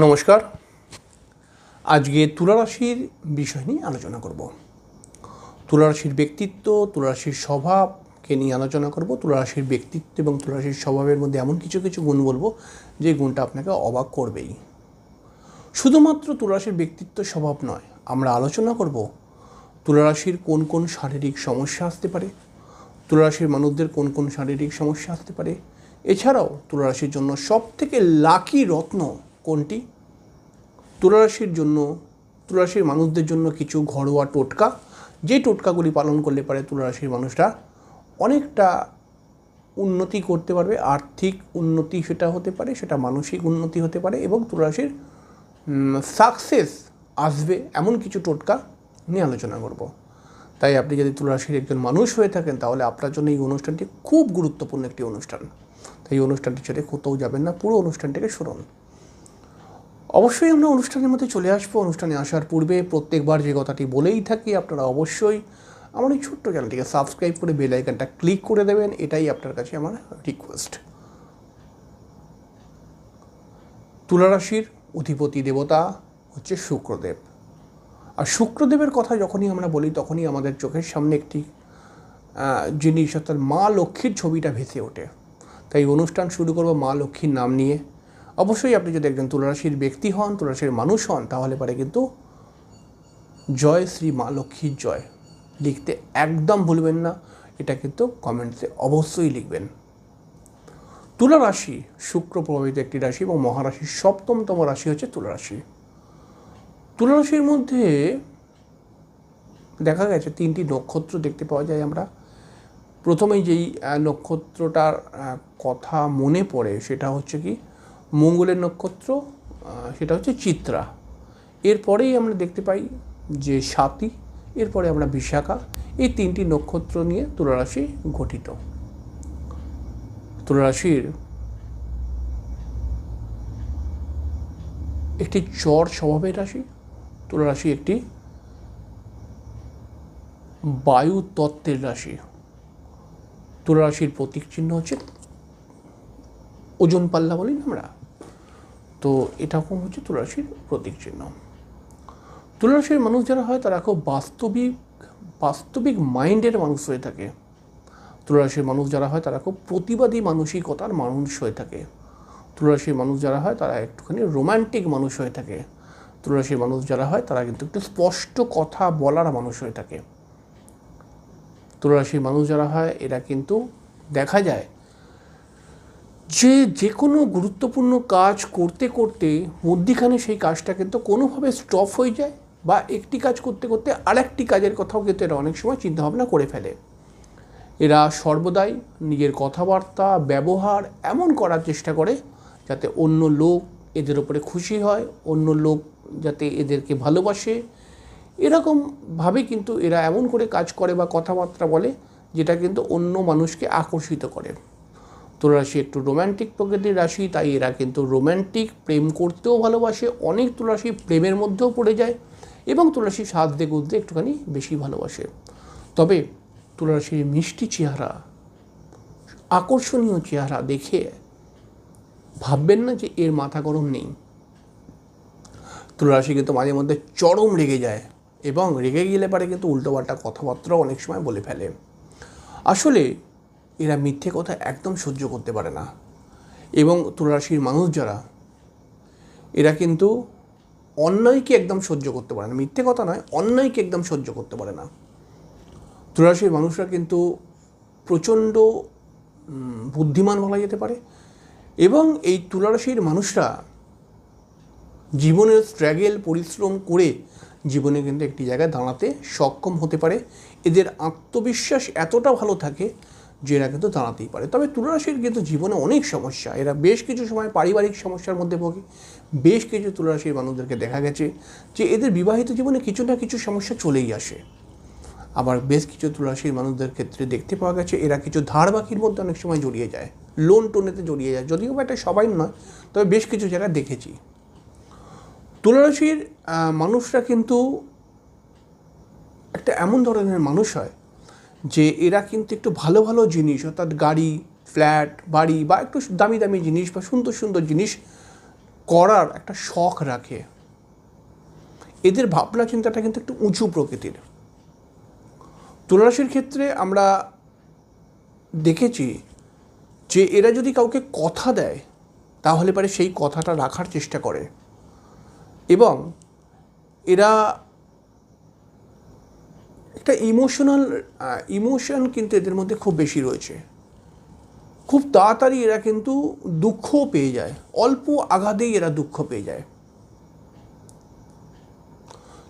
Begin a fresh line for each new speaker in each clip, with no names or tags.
নমস্কার। আজকে তুলারাশির বিষয় নিয়ে আলোচনা করব। তুলারাশির ব্যক্তিত্ব তুলারাশির স্বভাবকে নিয়ে আলোচনা করব। তুলারাশির ব্যক্তিত্ব এবং তুলারাশির স্বভাবের মধ্যে এমন কিছু কিছু গুণ বলব, যে গুণটা আপনাকে অবাক করবেই। শুধুমাত্র তুলারাশির ব্যক্তিত্ব স্বভাব নয়, আমরা আলোচনা করব তুলারাশির কোন কোন শারীরিক সমস্যা আসতে পারে তুলারাশির মানুষদের কোন কোন শারীরিক সমস্যা আসতে পারে। এছাড়াও তুলারাশির জন্য সব থেকে লাকি রত্ন কোনটি? তুলারাশির জন্য, তুলারাশির মানুষদের জন্য কিছু ঘরোয়া টোটকা। যে টোটকাগুলি পালন করলে পারে তুলারাশির মানুষরা অনেকটা উন্নতি করতে পারবে, আর্থিক উন্নতি সেটা হতে পারে, সেটা মানসিক উন্নতি হতে পারে এবং তুলারাশির সাকসেস আসবে এমন কিছু টোটকা নিয়ে আলোচনা করব। তাই আপনি যদি তুলারাশির একজন মানুষ হয়ে থাকেন, তাহলে আপনার জন্য এই অনুষ্ঠানটি খুব গুরুত্বপূর্ণ একটি অনুষ্ঠান। তাই এই অনুষ্ঠানটি ছেড়ে কোথাও যাবেন না, পুরো অনুষ্ঠানটিকে শুনুন। অবশ্যই আমরা অনুষ্ঠানের মধ্যে চলে আসব। অনুষ্ঠানে আসার পূর্বে প্রত্যেকবার যে কথাটি বলেই থাকি, আপনারা অবশ্যই আমার এই ছোট্ট চ্যানেলটিকে সাবস্ক্রাইব করে বেল আইকনটা ক্লিক করে দেবেন। এটাই আপনার কাছে আমার রিকোয়েস্ট তুলারাশির অধিপতি দেবতা হচ্ছে শুক্রদেব। আর শুক্রদেবের কথা যখনই আমরা বলি, তখনই আমাদের চোখের সামনে একটি জিনিস, অর্থাৎ মা লক্ষ্মীর ছবিটা ভেসে ওঠে। তাই অনুষ্ঠান শুরু করব মা লক্ষ্মীর নাম নিয়ে। অবশ্যই আপনি যদি একজন তুলারাশির ব্যক্তি হন তুলারাশির মানুষ হন, তাহলে পারে কিন্তু জয় শ্রী মা লক্ষ্মীর জয়। লিখতে একদম ভুলবেন না, এটা কিন্তু কমেন্টসে অবশ্যই লিখবেন। তুলা রাশি, শুক্র প্রভাবিত একটি রাশি এবং মহারাশির সপ্তমতম রাশি হচ্ছে তুলা রাশি। তুলা রাশির মধ্যে দেখা গেছে তিনটি নক্ষত্র দেখতে পাওয়া যায় আমরা। প্রথমেই যেই নক্ষত্রটার কথা মনে পড়ে, সেটা হচ্ছে কি মঙ্গলের নক্ষত্র সেটা হচ্ছে চিত্রা। এরপরেই আমরা দেখতে পাই যে সাতি, এরপরে আমরা বিশাখা, এই তিনটি নক্ষত্র নিয়ে তুলারাশি গঠিত। তুলারাশির একটি চর স্বভাবের রাশি, তুলারাশি একটি বায়ু তত্ত্বের রাশি। তুলারাশির প্রতীক চিহ্ন হচ্ছে ওজন পাল্লা বলি আমরা? তো এরকম হচ্ছে তুলারাশির প্রতীক চিহ্ন। তুলারাশির মানুষ যারা হয়, তারা খুব বাস্তবিক বাস্তবিক মাইন্ডের মানুষ হয়ে থাকে। তুলারাশির মানুষ যারা হয়, তারা খুব প্রতিবাদী মানসিকতার মানুষ হয়ে থাকে। তুলারাশির মানুষ যারা হয়, তারা একটুখানি রোমান্টিক মানুষ হয়ে থাকে। তুলারাশির মানুষ যারা হয়, তারা কিন্তু একটু স্পষ্ট কথা বলার মানুষ হয়ে থাকে। তুলারাশির মানুষ যারা হয়, এরা কিন্তু দেখা যায় যে যে কোনো গুরুত্বপূর্ণ কাজ করতে করতে মধ্যিখানে সেই কাজটা কিন্তু কোনোভাবে স্টপ হয়ে যায় বা একটি কাজ করতে করতে আরেকটি কাজের কথাও কিন্তু এরা অনেক সময় চিন্তাভাবনা করে ফেলে। এরা সর্বদাই নিজের কথাবার্তা, ব্যবহার এমন করার চেষ্টা করে যাতে অন্য লোক এদের ওপরে খুশি হয়, অন্য লোক যাতে এদেরকে ভালোবাসে। এরকমভাবে কিন্তু এরা এমন করে কাজ করে বা কথাবার্তা বলে যেটা কিন্তু অন্য মানুষকে আকর্ষিত করে। তুলারাশি একটু রোম্যান্টিক প্রকৃতির রাশি, তাই এরা কিন্তু রোম্যান্টিক প্রেম করতেও ভালোবাসে, অনেক তুলারাশি প্রেমের মধ্যেও পড়ে যায় এবং তুলারাশি সাজতে গুজতে একটুখানি বেশি ভালোবাসে। তবে তুলারাশির মিষ্টি চেহারা, আকর্ষণীয় চেহারা দেখে ভাববেন না যে এর মাথা গরম নেই। তুলারাশি কিন্তু মাঝে মধ্যে চরম রেগে যায় এবং রেগে গেলে পারে কিন্তু উল্টোপাল্টা কথাবার্তাও অনেক সময় বলে ফেলে। আসলে এরা মিথ্যে কথা একদম সহ্য করতে পারে না। এবং তুলারাশির মানুষ যারা, এরা কিন্তু অন্যায়কে একদম সহ্য করতে পারে না। মিথ্যে কথা নয় অন্যায়কে একদম সহ্য করতে পারে না। তুলারাশির মানুষরা কিন্তু প্রচণ্ড বুদ্ধিমান বলা যেতে পারে। এবং এই তুলারাশির মানুষরা জীবনের স্ট্রাগেল পরিশ্রম করে জীবনে কিন্তু একটি জায়গায় দাঁড়াতে সক্ষম হতে পারে। এদের আত্মবিশ্বাস এতটা ভালো থাকে যে এরা কিন্তু দাঁড়াতেই পারে। তবে তুলারাশির কিন্তু জীবনে অনেক সমস্যা। এরা বেশ কিছু সময় পারিবারিক সমস্যার মধ্যে ভোগে। বেশ কিছু তুলারাশির মানুষদেরকে দেখা গেছে যে এদের বিবাহিত জীবনে কিছু না কিছু সমস্যা চলেই আসে। আবার বেশ কিছু তুলারাশির মানুষদের ক্ষেত্রে দেখতে পাওয়া গেছে এরা কিছু ধার বাকির মধ্যে অনেক সময় জড়িয়ে যায়। লোন টোনেতে জড়িয়ে যায়। যদিও বা এটা সবাই নয়, তবে বেশ কিছু জায়গায় দেখেছি। তুলারাশির মানুষরা কিন্তু একটা এমন ধরনের মানুষ হয় যে এরা কিন্তু একটু ভালো ভালো জিনিস, অর্থাৎ গাড়ি, ফ্ল্যাট, বাড়ি বা একটু দামি দামি জিনিস বা সুন্দর সুন্দর জিনিস করার একটা শখ রাখে। এদের ভাবনা চিন্তাটা কিন্তু একটু উঁচু প্রকৃতির। তুলারাশির ক্ষেত্রে আমরা দেখেছি যে এরা যদি কাউকে কথা দেয়, তাহলে পরে সেই কথাটা রাখার চেষ্টা করে। এবং এরা একটা ইমোশনাল ইমোশন কিন্তু এদের মধ্যে খুব বেশি রয়েছে। খুব তাড়াতাড়ি এরা কিন্তু দুঃখও পেয়ে যায়। অল্প আঘাতেই এরা দুঃখ পেয়ে যায়।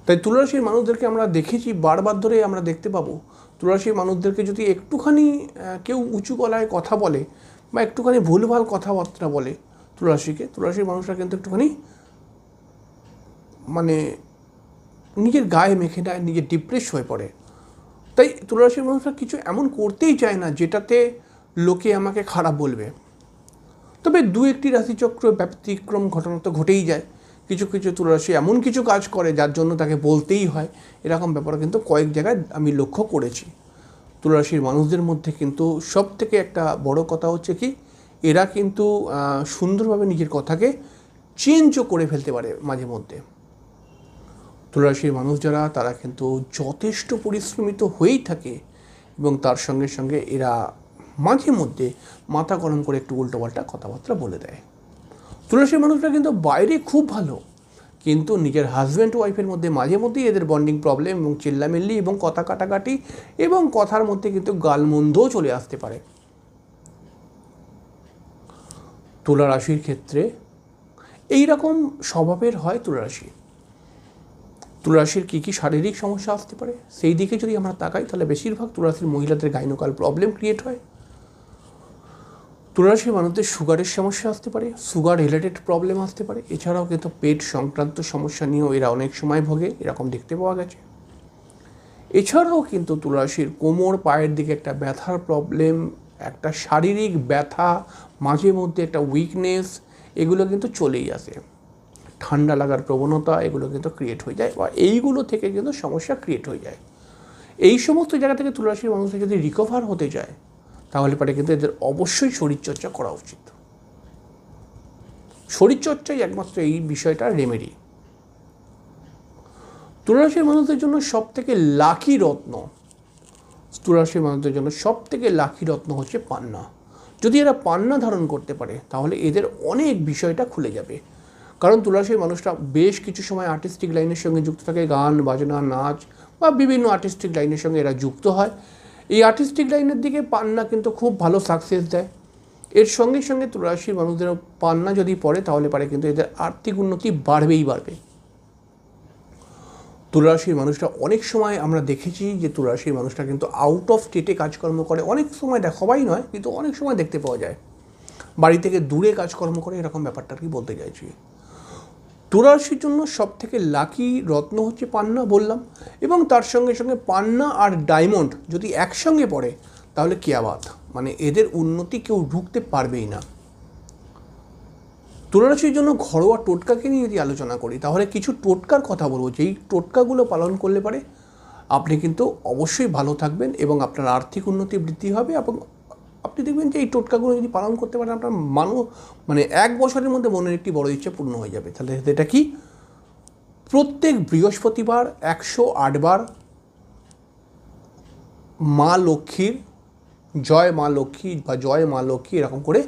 তাই তুলারাশির মানুষদেরকে আমরা দেখেছি, বারবার ধরে আমরা দেখতে পাবো। তুলারাশির মানুষদেরকে যদি একটুখানি কেউ উঁচু গলায় কথা বলে বা একটুখানি ভুলভাল কথাবার্তা বলে তুলারাশিকে, তুলারাশির মানুষরা কিন্তু একটুখানি মানে নিজের গায়ে মেখে নেয় নিজের ডিপ্রেস হয়ে পড়ে। তাই তুলারাশির মানুষরা কিছু এমন করতেই চায় না, যেটাতে লোকে আমাকে খারাপ বলবে। তবে দু একটি রাশিচক্র ব্যতিক্রম ঘটনা তো ঘটেই যায়। কিছু কিছু তুলারাশি এমন কিছু কাজ করে, যার জন্য তাকে বলতেই হয়। এরকম ব্যাপার কিন্তু কয়েক জায়গায় আমি লক্ষ্য করেছি। তুলারাশির মানুষদের মধ্যে কিন্তু সব থেকে একটা বড় কথা হচ্ছে কি, এরা কিন্তু সুন্দরভাবে নিজের কথাকে চেঞ্জও করে ফেলতে পারে মাঝে মধ্যে। তুলারাশির মানুষ যারা, তারা কিন্তু যথেষ্ট পরিশ্রমিত হয়েই থাকে এবং তার সঙ্গে সঙ্গে এরা মাঝে মধ্যে মাথা গরম করে একটু উল্টোপাল্টা কথাবার্তা বলে দেয়। তুলারাশির মানুষরা কিন্তু বাইরে খুব ভালো, কিন্তু নিজের হাজব্যান্ড ওয়াইফের মধ্যে মাঝে মধ্যেই এদের বন্ডিং প্রবলেম এবং চিল্লামিল্লি এবং কথা কাটাকাটি এবং কথার মধ্যে কিন্তু গালমন্দও চলে আসতে পারে। তুলা রাশির ক্ষেত্রে এই রকম স্বভাবের হয় তুলারাশি তুলারাশির কী কী শারীরিক সমস্যা আসতে পারে? সেই দিকে যদি আমরা তাকাই, তাহলে বেশিরভাগ তুলারাশির মহিলাদের গাইনোকাল প্রবলেম ক্রিয়েট হয়। তুলারাশির মানুষদের সুগারের সমস্যা আসতে পারে, সুগার রিলেটেড প্রবলেম আসতে পারে। এছাড়াও কিন্তু পেট সংক্রান্ত সমস্যা নিয়েও এরা অনেক সময় ভোগে, এরকম দেখতে পাওয়া গেছে। এছাড়াও কিন্তু তুলারাশির কোমর, পায়ের দিকে একটা ব্যথার প্রবলেম একটা শারীরিক ব্যথা, মাঝে মধ্যে একটা উইকনেস এগুলো কিন্তু চলেই আসে। ঠান্ডা লাগার প্রবণতা, এগুলো কিন্তু ক্রিয়েট হয়ে যায় বা এইগুলো থেকে কিন্তু সমস্যা ক্রিয়েট হয়ে যায়। এই সমস্ত জায়গা থেকে তুলারাশির মানুষের যদি রিকভার হতে যায়, তাহলে পরে কিন্তু এদের অবশ্যই শরীরচর্চা করা উচিত। শরীরচর্চাই একমাত্র এই বিষয়টা রেমেডি তুলারাশির মানুষদের জন্য সব থেকে লাকি রত্ন, তুলারাশির মানুষদের জন্য সব থেকে লাকি রত্ন হচ্ছে পান্না। যদি এরা পান্না ধারণ করতে পারে, তাহলে এদের অনেক বিষয়টা খুলে যাবে। কারণ তুলারাশির মানুষরা বেশ কিছু সময় আর্টিস্টিক লাইনের সঙ্গে যুক্ত থাকে, গান, বাজনা, নাচ বা বিভিন্ন আর্টিস্টিক লাইনের সঙ্গে এরা যুক্ত হয়। এই আর্টিস্টিক লাইনের দিকে পান্না কিন্তু খুব ভালো সাকসেস দেয়। এর সঙ্গে সঙ্গে তুলারাশির মানুষদের পান্না যদি পড়ে, তাহলে পারে কিন্তু এদের আর্থিক উন্নতি বাড়বেই বাড়বে। তুলারাশির মানুষরা অনেক সময় আমরা দেখেছি যে তুলারাশির মানুষরা কিন্তু আউট অফ স্টেটে কাজকর্ম করে। অনেক সময় দেখ সবাই নয়, কিন্তু অনেক সময় দেখতে পাওয়া যায়। বাড়ি থেকে দূরে কাজকর্ম করে এরকম ব্যাপারটা আর কি বলতে চাইছি। তুলারাশির জন্য সব থেকে লাকি রত্ন হচ্ছে পান্না বললাম। এবং তার সঙ্গে সঙ্গে পান্না আর ডায়মন্ড যদি একসঙ্গে পড়ে, তাহলে কেয়াবাত মানে এদের উন্নতি কেউ ঢুকতে পারবেই না। তুলারাশির জন্য ঘরোয়া টোটকাকে নিয়ে যদি আলোচনা করি, তাহলে কিছু টোটকার কথা বলব। যেই টোটকাগুলো পালন করলে পারে, আপনি কিন্তু অবশ্যই ভালো থাকবেন এবং আপনার আর্থিক উন্নতি বৃদ্ধি হবে এবং আপনি দেখবেন যে এই টোটকাগুলো যদি পালন করতে পারেন, আপনার মানুষ মানে এক বছরের মধ্যে মনের একটি বড় ইচ্ছা পূর্ণ হয়ে যাবে। তাহলে এটা কি? প্রত্যেক বৃহস্পতিবার একশো আটবার মা লক্ষ্মীর জয় মা লক্ষ্মী বা জয় মা লক্ষ্মী এরকম করে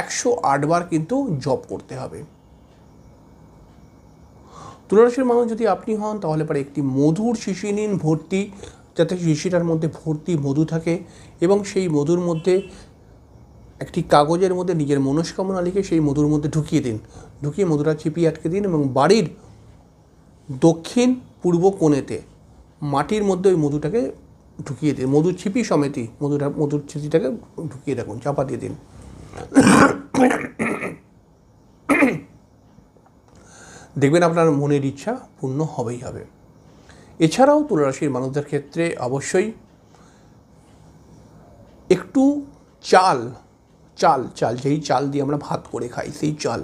একশো আটবার কিন্তু জপ করতে হবে। তুলারাশির মানুষ যদি আপনি হন, তাহলে পরে একটি মধুর শিশি নিন, ভর্তি, যাতে শিশিটার মধ্যে ভর্তি মধু থাকে এবং সেই মধুর মধ্যে একটি কাগজের মধ্যে নিজের মনস্কামনা লিখে সেই মধুর মধ্যে ঢুকিয়ে দিন। ঢুকিয়ে মধুটা চিপিয়ে আটকে দিন এবং বাড়ির দক্ষিণ পূর্ব কোণেতে, মাটির মধ্যে ওই মধুটাকে ঢুকিয়ে দিন। মধুর ছিপি সমেতি মধুটা, মধুর ছিপিটাকে ঢুকিয়ে রাখুন, চাপা দিয়ে দিন। দেখবেন আপনার মনের ইচ্ছা পূর্ণ হবেই হবে। এছাড়াও তুলারাশির মানুষদের ক্ষেত্রে অবশ্যই একটু চাল চাল চাল, যেই চাল দিয়ে আমরা ভাত করে খাই, সেই চাল,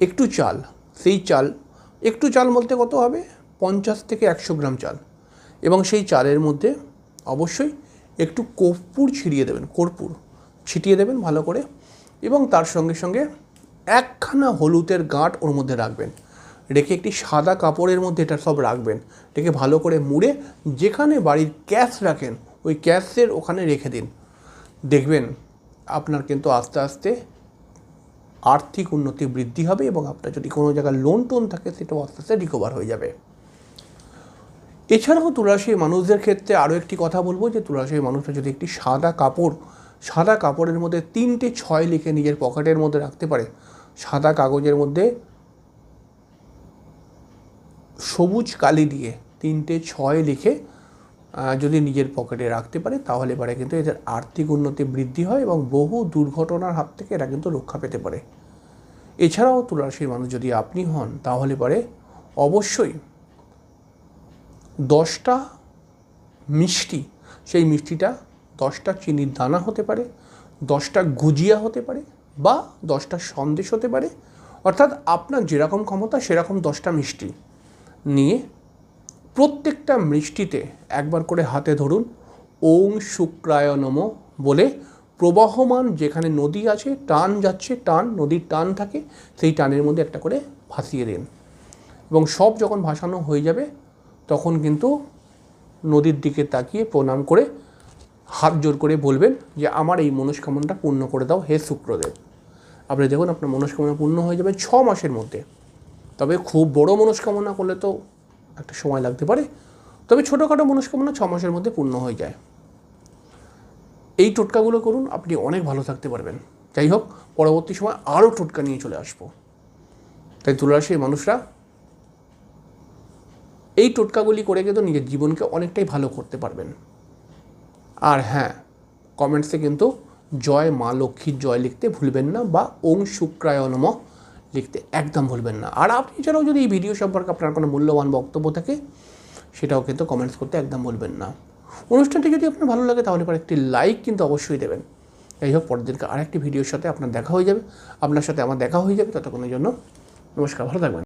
একটু চাল, সেই চাল, একটু চাল বলতে কত হবে? পঞ্চাশ থেকে একশো গ্রাম চাল। এবং সেই চালের মধ্যে অবশ্যই একটু কর্পূর ছিটিয়ে দেবেন, কর্পূর ছিটিয়ে দেবেন ভালো করে। এবং তার সঙ্গে সঙ্গে একখানা হলুদের গাঁট ওর মধ্যে রাখবেন। রেখে একটি সাদা কাপড়ের মধ্যে এটা সব রাখবেন। রেখে ভালো করে মুড়ে যেখানে বাড়ির ক্যাশ রাখেন, ওই ক্যাশের ওখানে রেখে দিন। দেখবেন আপনার কিন্তু আস্তে আস্তে আর্থিক উন্নতি বৃদ্ধি হবে এবং আপনার যদি কোনো জায়গায় লোন টোন থাকে, সেটাও আস্তে আস্তে রিকভার হয়ে যাবে। এছাড়াও তুলারাশির মানুষদের ক্ষেত্রে আরও একটি কথা বলব, যে তুলারাশির মানুষরা যদি একটি সাদা কাপড়, সাদা কাপড়ের মধ্যে তিনটে ছয় লিখে নিজের পকেটের মধ্যে রাখতে পারে, সাদা কাগজের মধ্যে সবুজ কালি দিয়ে তিনটে ছয় লিখে যদি নিজের পকেটে রাখতে পারে, তাহলে পারে কিন্তু এদের আর্থিক উন্নতি বৃদ্ধি হয় এবং বহু দুর্ঘটনার হাত থেকে এরা কিন্তু রক্ষা পেতে পারে। এছাড়াও তুলারাশির মানুষ যদি আপনি হন, তাহলে পারে অবশ্যই দশটা মিষ্টি, সেই মিষ্টিটা দশটা চিনির দানা হতে পারে, দশটা গুজিয়া হতে পারে বা দশটা সন্দেশ হতে পারে। অর্থাৎ আপনার যেরকম ক্ষমতা, সেরকম দশটা মিষ্টি নিয়ে প্রত্যেকটা মিষ্টিতে একবার করে হাতে ধরুন, ওং শুক্রায় নম বলে প্রবাহমান যেখানে নদী আছে, টান যাচ্ছে, টান, নদীর টান থাকে, সেই টানের মধ্যে একটা করে ভাসিয়ে দিন। এবং সব যখন ভাসানো হয়ে যাবে, তখন কিন্তু নদীর দিকে তাকিয়ে প্রণাম করে হাত জোর করে বলবেন যে, আমার এই মনস্কামনাটা পূর্ণ করে দাও হে শুক্রদেব। আপনি দেখুন, আপনার মনস্কামনা পূর্ণ হয়ে যাবে ছ মাসের মধ্যে। তবে খুব বড় মনস্কামনা করলে তো একটা সময় লাগতে পারে। তবে ছোটোখাটো মনস্কামনা ছ মাসের মধ্যে পূর্ণ হয়ে যায়। এই টোটকাগুলো করুন, আপনি অনেক ভালো থাকতে পারবেন। যাই হোক, পরবর্তী সময় আরও টোটকা নিয়ে চলে আসব। তাই তুলারাশির মানুষরা, এই টোটকাগুলি করে কিন্তু নিজের জীবনকে অনেকটাই ভালো করতে পারবেন। আর হ্যাঁ কমেন্টসে কিন্তু জয় মা লক্ষ্মীর জয় লিখতে ভুলবেন না বা ওং শুক্রায় নম লিখতে একদম ভুলবেন না। আর আপনি এছাড়াও যদি এই ভিডিও সম্পর্কে আপনার কোনো মূল্যবান বক্তব্য থাকে, সেটাও কিন্তু কমেন্টস করতে একদম ভুলবেন না। অনুষ্ঠানটি যদি আপনার ভালো লাগে, তাহলে পরে একটি লাইক কিন্তু অবশ্যই দেবেন। যাই হোক, পরের দিনকে আরেকটি ভিডিওর সাথে আপনার দেখা হয়ে যাবে। আপনার সাথে আমার দেখা হয়ে যাবে, ততক্ষণের জন্য নমস্কার, ভালো থাকবেন।